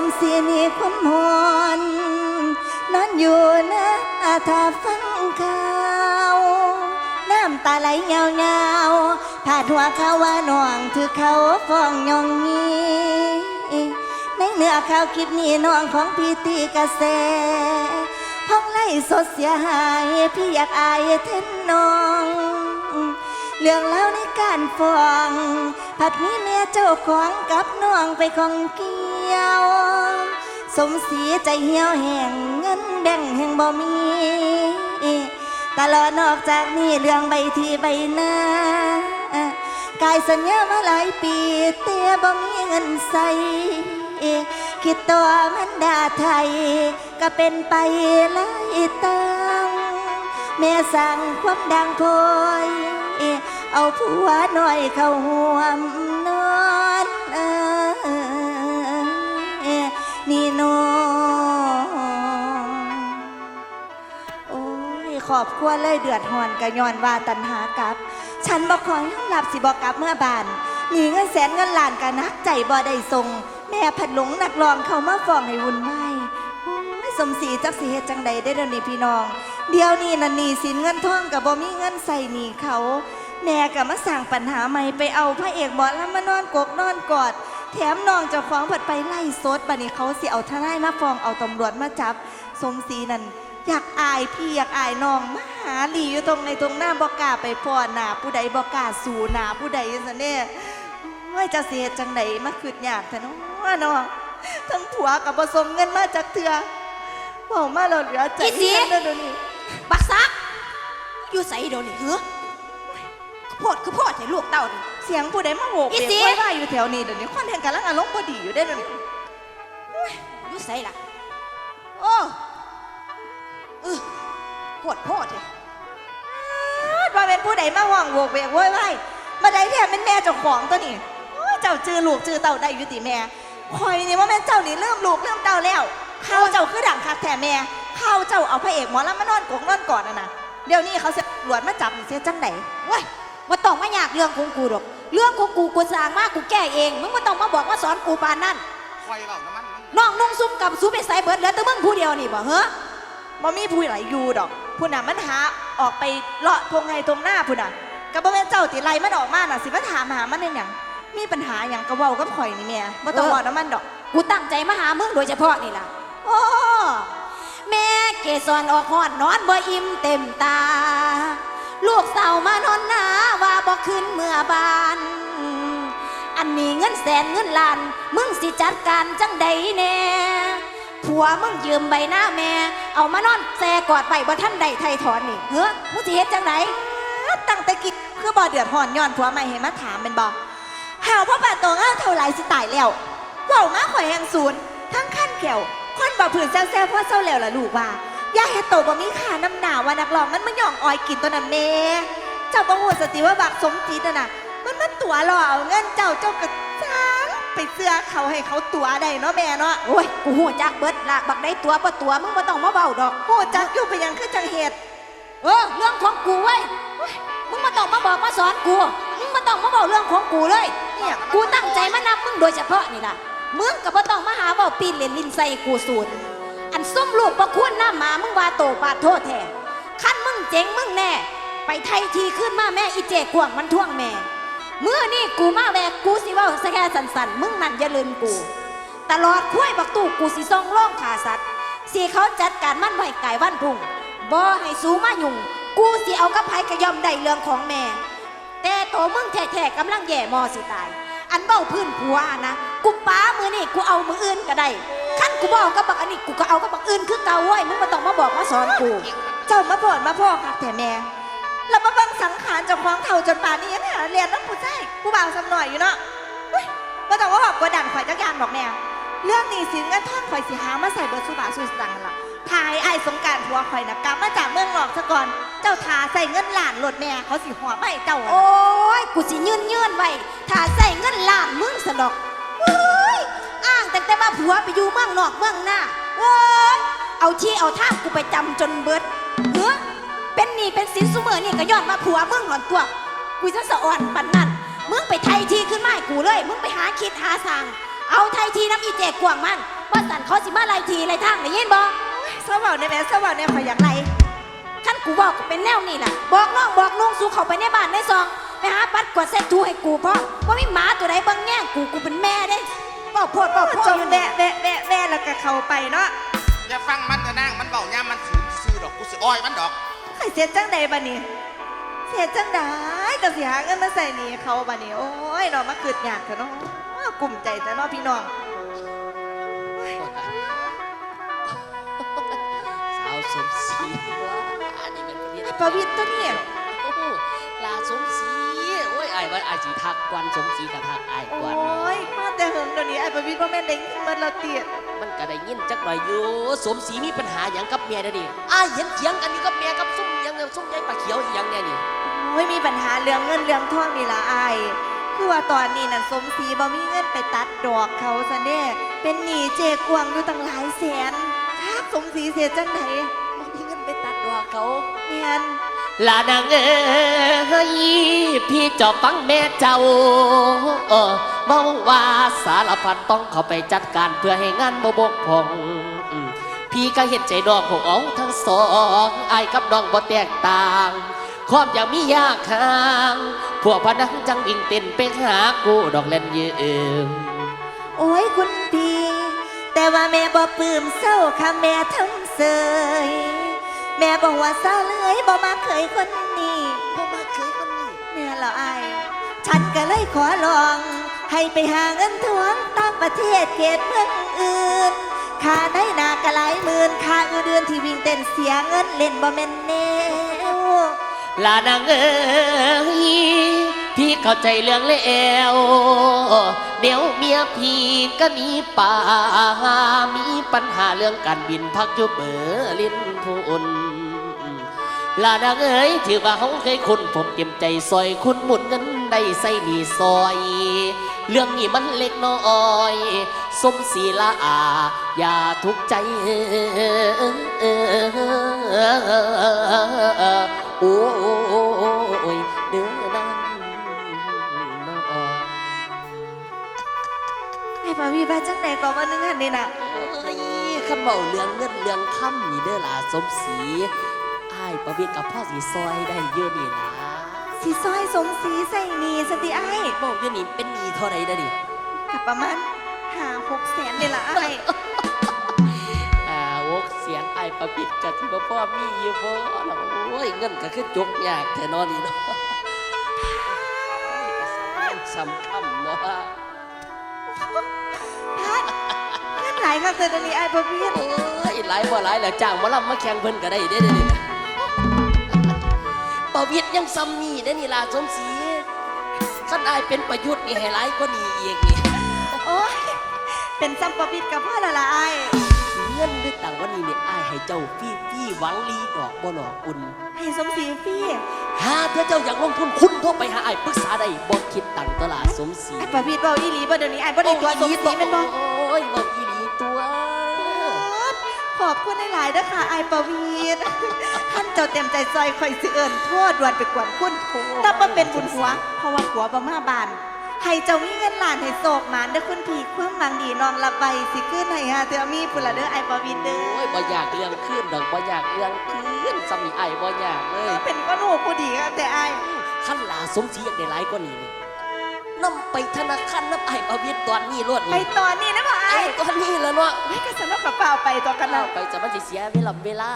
มเสียนี่ความหอนนอนอยู่นะถ้าฟังข่าว น้ำตาไหลเงาเงาผาดหัวเขาว่าน้องถือเขาฟ้องยองนี้ในเนื้อข่าวคลิปนี้น้องของพี่ตีกระแสพ้องไล่สดเสียหาย พี่อยากอายแทนน้องเรื่องเล่าวในการฟ้อง ผัดมีแม่เจ้าของกับน้องไปของกี่ ยวสมศรีใจเหี่ยวแห้งเงินแบ่งแห่งบ่มีตลอดนอกจากนี้เรื่องใบที่ใบหน้ากายสัญญามาหลายปีแต่บ่มีเงินใส่คิดตัวมันดาไทย ก็เป็นไปหลายตังแม่สั่งความดังโพยเอาผัวหน่อยเข้าห่วม ขอบครัวเลยเดือดหอนกะย้อนว่าตันหากับ ฉันบอกขอยอมรับสิบอกกลับเมื่อบานหนีเงินแสนเงินล้านกะนักใจบ่ได้ทรง แม่ผัดหลงนักรองเขามาฟ้องให้วุ่นวายโอ้ยสมศรีจักสิเฮ็ดจังใดได้เดี๋ยวนี้พี่น้อง เดี๋ยวนี้นันนี่สินเงินท่องกับบ่มีเงินใส่หนีเขา แม่ก็มาสั่งปัญหาใหม่ไปเอาพระเอกบอลแล้วมานอนกกนอนกอดแถมน้องเจ้าของผัดไปไล่ซดบัดนี้เขาสิเอาทนายมาฟ้องเอาตำรวจมาจับ สมศรีนั่น อยากอายพี่อยากอายน้องมาหาหลีอยู่ตรงในตรงหน้าบอกกล้าไปพ่อหน้าผู้ใดบอกกล้าสู่หน้าผู้ใดซะเนี่ยว่าจะเสียจังไหนมาคืดยากแต่น้องน้องทั้งผัวกับผสมเงินมาจากเถื่อบอกมาเราเหลือใจอีสิเงินเดี๋ยวนี้บักซักอยู่ใส่เดี๋ยวนี้เหรอโพดคือโพดให้ลูกเต้านี่เสียงผู้ใดมาโหกอีเบียสิกไว้ว่าอยู่แถวนี้เดี๋ยวนี้คนแห่งกำลังอารมณ์บ่ดีอยู่ได้อเดี๋ยวนี้อยู่ใส่ล่ะโอ้ เออโพดโพดเลยว่าเป็นผู้ใดมาห่วงโหกเบียกไว้ไว้มาได้แท้เป็นแม่เจ้าของตัวนี้โอ้ยเจ้าจือลูกจือเต่าได้อยู่ติแม่คอยนี่ว่าแม่นเจ้านี่เริ่มลูกเริ่มเต่าแล้วข้าวเจ้าคือดังคักแท้แม่ข้าวเจ้าเอาพระเอกหมอลำมานอนกกนอนก่อนน่ะนะเดี๋ยวนี้เขาเสียหลวดมาจับนี่เสียจังไหนเว้ยว่าต้องมาอยากเรื่องของกูหรอกเรื่องของกูกูสร้างมากกูแก้เองมึงไม่ต้องมาบอกว่าสอนกูปานนั่นคอยเราน้ำมันมันน้องนุ่งซุ่มกับซูไปใส่เบิดเหลือแต่มึงผู้เดียวนี่บ่เฮ้อ บ่มีผู้ไหลอยู่ดอกผู้น่ะมันหาออกไปเลาะทงไงทงหน้าผู้น่ะก็บ่แม่นเจ้าติไลมันออกมาน่ะสิมาถามหามันเรื่องหยังมีปัญหาหยังก็เว้ากับข่อยนี่แม่บ่ต้องเว้าน้ำมันดอก กูตั้งใจมาหามึงโดยเฉพาะนี่ล่ะโอ้แม่เกสรออกหอดนอนบ่อิ่มเต็มตา ลูกเต่ามานอนหนาว่าบ่ขึ้นเมื่อบาน อันนี้เงินแสนเงินล้าน มึงสิจัดการจังใดแน่ ผัวมึงยืมใบหน้าแม่ เอามานอนแซกอดไปบ่ท่านใดไทยถอนนี่เฮ้อมึงสิเฮ็ดจังไดตั้งแต่กิคือบ่เดือดร้อนย้อนผัวใหม่เห็นมาถามเป็นบ่หาวพ่อป่าโตง่าเท่าไรสิตายแล้วเว้ามาข่อยแห่งศูนย์ทั้งขั้นแก้วคนบ่ผืนแซ่บๆพ่อเศร้าแล้วล่ะลูกว่าย่าเฮ็ดโตบ่มีค่าน้ำหนาว่านักร้องมันมาหย่องออยกินตัวนั้นแม่เจ้าบ่ฮู้สติว่าบักสมจิตน่ะนะมันมันตัวหล่อเอาเงินเจ้าเจ้าก็ ไปเสื้อเขาให้เขาตัวได้เนาะแม่เนาะโอ้ยกูหูจักเบิดละบักได้ตัวปะตัวมึงบ่ต้องมาเบาดอกฮู้จักอยู่ไปหยังคือจังเฮ็ดเออเรื่องของกูเว้ยเฮ้ยมึงมาต้องมาบอกมาสอนกูมึงมาต้องมาบอกเรื่องของกูเลยเนี่ยกูตั้งใจมานำมึงโดยเฉพาะนี่ล่ะมึงก็บ่ต้องมาหาเบาปีนเล่นลินใส่กูสูนอันส้มลูกบ่ควรน้าหมามึงว่าโตปาดโทษแท้คันมึงเจ๋งมึงแน่ ไปไทยทีขึ้นมาแม่อีเจกวงมันท่วงแม่เมื่อนี่กูมาแวกกูสิเว้าสแค่สันๆมึงนั่นอย่าลืมกู ตลอดคุ้ยบักตู้กูสิซ่องร่องขาสัตว์สิเขาจัดการมันไว้ไก่วันพุ่งบ่ให้สูงมายุ่ง กูสิเอากับไผกระยอมได้เรื่องของแม่ แต่โตมึงแท้ๆกำลังแย่มอสิตาย อันเบ้าพื้นผัวนะกูป้ามือนี่กูเอามืออื่นก็ได้ขั้นกูบอกกับบักอันนี้กูก็เอากับบักอื่นคือเก่าเว้ยมึงมาต้องมาบอกมาสอนกู เจ้ามาบ่นมาพ่อคักแต่แม่ แล้วมาเบังสังขารเจ้าของเท่าจนป่านนี้เนี่ยเรียนน้ำผู้ชายผู้บ่าวสำหน่อยอยู่เนาะเฮ้ยว่าแต่ว่าแบบกดดันข่อยจักยางดอกแม่เรื่องนี้สินเงินทองข่อยสิหามาใส่เบอร์สุบาสุสตังกันล่ะทายไอ้สงการผัวข่อยนะกลับมาจากเมืองหลอกซะก่อน เจ้าทาใส่เงินหลานหลดแม่เขาสิหัวไม่เจ้าโอ้ยกูสิยืนยืนไว้ถ้าใส่เงินหลานมึงสนอกเฮ้ยอ้างแต่แต่ว่าผัวไปอยู่เมืองนอกเมืองหน้าเฮ้ยเอาที่เอาท่ากูไปจำจนเบิด นี่เป็นสินสุเมอนี่ก็ย้อนมาผัวมึงหลอนตัว กูจะสะอ่อนปันนั่นมึงไปไทยทีขึ้นมาให้กูเลย มึงไปหาคิดหาสั่งเอาไทยทีน้ำอีเจกกวางมันว่าสันเขาสิมาไล่ทีไล่ทางได้ยินบ่เศร้าเบาในแม่เศร้าเบาในข่อยอยากไรขั้นกูบอกเป็นแนวนี่แหละบอกน้องบอกลุงสู่เขาไปในบ้านในซองไปหาปัดกวาดเซ็ตทูให้กูเพราะว่ามีหมาตัวใดเบางแง่งกูกูเป็นแม่เด้เป่าโพดเป่าโพดจองยู่แด่แบะแบะแบะแล้วก็เข้าไปเนาะอย่าฟังมันจะนั่งมันเบาย่ามมันสื่อดอกกูสิอ้อยมันดอก ข่อยเสียจังใดบัดนี้ เสียจังใดก็สิหาเงินมาใส่หนี้เขาบัดนี้ โอ้ยเนาะมาเกิดหยาดเถอะเนาะกลุ่มใจแต่เนาะพี่น้องสาวสมศรีว้าอันนี้เป็นประเด็นประวิตรตัวเนี่ยโอ้โหลาสมศรีโอ้ยไอ้ายว่าไอ้ายจีทักกวนสมศรีกับทักไอ้ายโอกวน้ยมาแต่เหิงเดี๋ยวนี้ไอ้ประวิตรพ่อแม่นได้เงินมาและเตีย มันก็ได้ยินจักหน่อยอยู่สมศรีมีปัญหาอย่างกับเมียเด้อดิอ้ายเห็นเถียงกันอยู่กับเมียกับซุ่มหยังเนี่ยซุ่มยายปลาเขียวอีหยังเนี่ยนี่โอ้ยมีปัญหาเรื่องเงินเรื่องทองนี่ละไอ้าย คือว่าตอนนี้น่ะสมศรีบ่มีเงินไปตัดดอกเขาซะแน่เป็นหนี้เจกวางอยู่ตั้งหลายแสนทักสมศรีเสียจังไหนบ่มีเงินไปตัดดอกเขาเนียนลานางเอ้ยพี่เจอบฟังแม่เจ้า เออเมาว่าสารพัดต้องเข้าไปจัดการเพื่อให้งานบ่บกพร่องอืมพี่ก็เห็นใจดอกของเอาทั้งสองไอ้ายกับน้องบ่แตกต่างความอยากมียากห่างพวกพนักจังวิ่งเต้นไปหากูดอกเล่นยืมโอ้ยคุณพี่แต่ว่าแม่บ่ปลื้มเศร้าค่ะแม่ทำเสยแม่บอกว่าเศร้าเลยบ่มาเคยคนนี้บ่มาเคยคนนี้แม่ละอายฉันก็เลยขอลอง ให้ไปหาเงินทวงต่างประเทศเขตเมืองอื่นค่าได้นากะหลายหมื่นค่าอื่นที่วิ่งเต้นเสียเงินเล่นบ่แม่นแนวลานางเอ้ยพี่เข้าใจเรื่องแล้วเดี๋ยวเมียพี่ก็หนีป่ามีปัญหาเรื่องการบินพักอยู่เบอร์ลินพูนลานางเอ้ยถือว่าเขาเคยคุณผมเก็บใจซอยคุณหมุนเงินได้ใส่หนีซอย เรื่องนี้มันเล็กน้อยสมศีละอาอย่าทุกข์ใจโอ้ยเดือนั้นน้องให้พาวีบ้าจังไหนก็ว่านึงหันนี่น่ะเอ้ยคำเบาเรื่องเงินเรื่องคำนี่เด้อล่ะสมศรีอ้ายประวิตรกับพ่อสีซอยได้เยอะนี่ล่ะ สีซอยสมศรีใส่หนีสติไอ้ายบอกเดี๋ยวนี้เป็นหนี้เท่าไรเด้อดิกับประมาณห้าหกแสนนี่ละไอ้ายอ่าวกเสียงอ้ายประวิตรกับที่บ่พ่อมีอยู่บ่ล่ะโอ้ยเงินก็คือจกยากแท้เนอนนี่เนาะสำคัญเนาะพัดเงินหลายครับเดี๋ยวนี้ไอ้ายประวิตรโอ้ยหลายบ่หลายแล้วจ้างหมาลำมาแข่งเพิ่นก็ได้เด้อเด้อนี่ประ วิตรยังซ้ำนี่เด้อนี่ล่ะสมศรีคันอายเป็นประยุทธ์นี่ให้หลายกว่านี้อีกนี่โอ้ยเป็นซัมประวิตรกับพ่อละละไอ้ายเงินด้วยต่างวันนี้เนี่ยอายให้เจ้าฟี่ฟี่หวังลีดอกบ่หลอกอุ่นให้สมศรีพี่ หาเธอเจ้าอยากลงทุนคุณโทรไปหาไอ้ายปรึกษาได้บ่คิดตังค์ตลาดสมศรีไอ้ประวิตรเบาอีหลีบ่เดี๋ยวนี้ไอ้ายบ่ได้ตัวสมศรีเป็นบ่ โอ้ยบอกอีหลีตัว ขอบคุณหลายๆเด้อค่ะไอ้ายประวิตรท่านเจ้าเต็มใจซอยคอยสิเอิญโทษดวนไปกวนคุณแต่บ่เป็นบุญหัว เพราะว่าหัวบ่มาบาน ให้เจ้ามีเงินล้านให้โศกหมานเด้อคุณพี่ความหวังดีน้องละใบสิขึ้นให้หาเธอมีพุ่นละเด้อไอ้ประวิตรเด้อ โอ้ยบ่อยากเรื่องขึ้นดอกบ่อยากเรื่องขึ้นสมีไอ้ายบ่อยากเลยเป็นก็หนูผู้ดีครับแต่ไอ้าย ขั้นลาสมศรีอยากได้หลายกว่านี้นี่ นำไปธนาคารนำไอ้ายประวิตรตอนนี้รวดไปนี่ตอนนี้นะพ่อไอ้ไอ้ายตอนนี้แล้วเนาะไม่กระสันกระเป๋าไปตัวกันเอานะไปจะมันสิเสียเวลาเวลา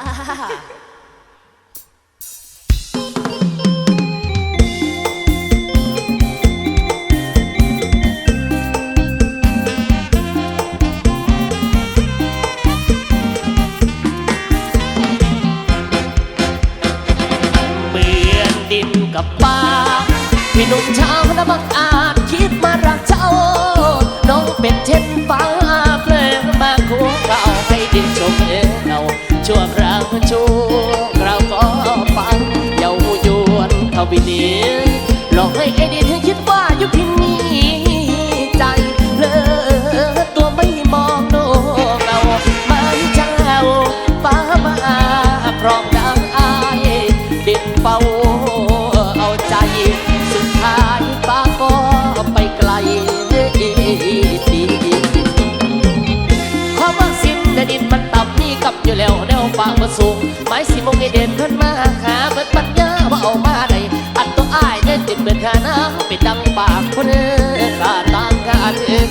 สุขไปสิบงเด่นขึ้นมาหาเปิดปัญญาว่าเอามาไดอันตัวอ้ายเด้ติดเบิดหานะไปดังปากคนเอ้กาต่างกันเอง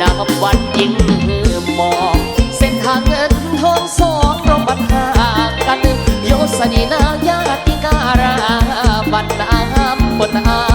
ดาบวันยิ่งมองเส้นทางเงินทองสองเราบัดหากันโยสนีนายาติการาบัดน้บนา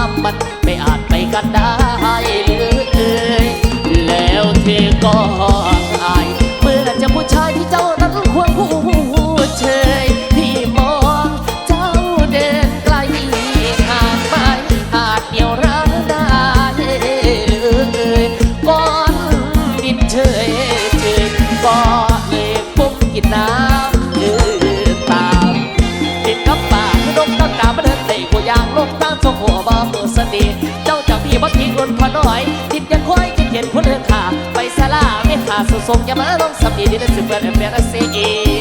สุสมยามาลงสับดีดีและสุเปอร์แอมเบอร์เซี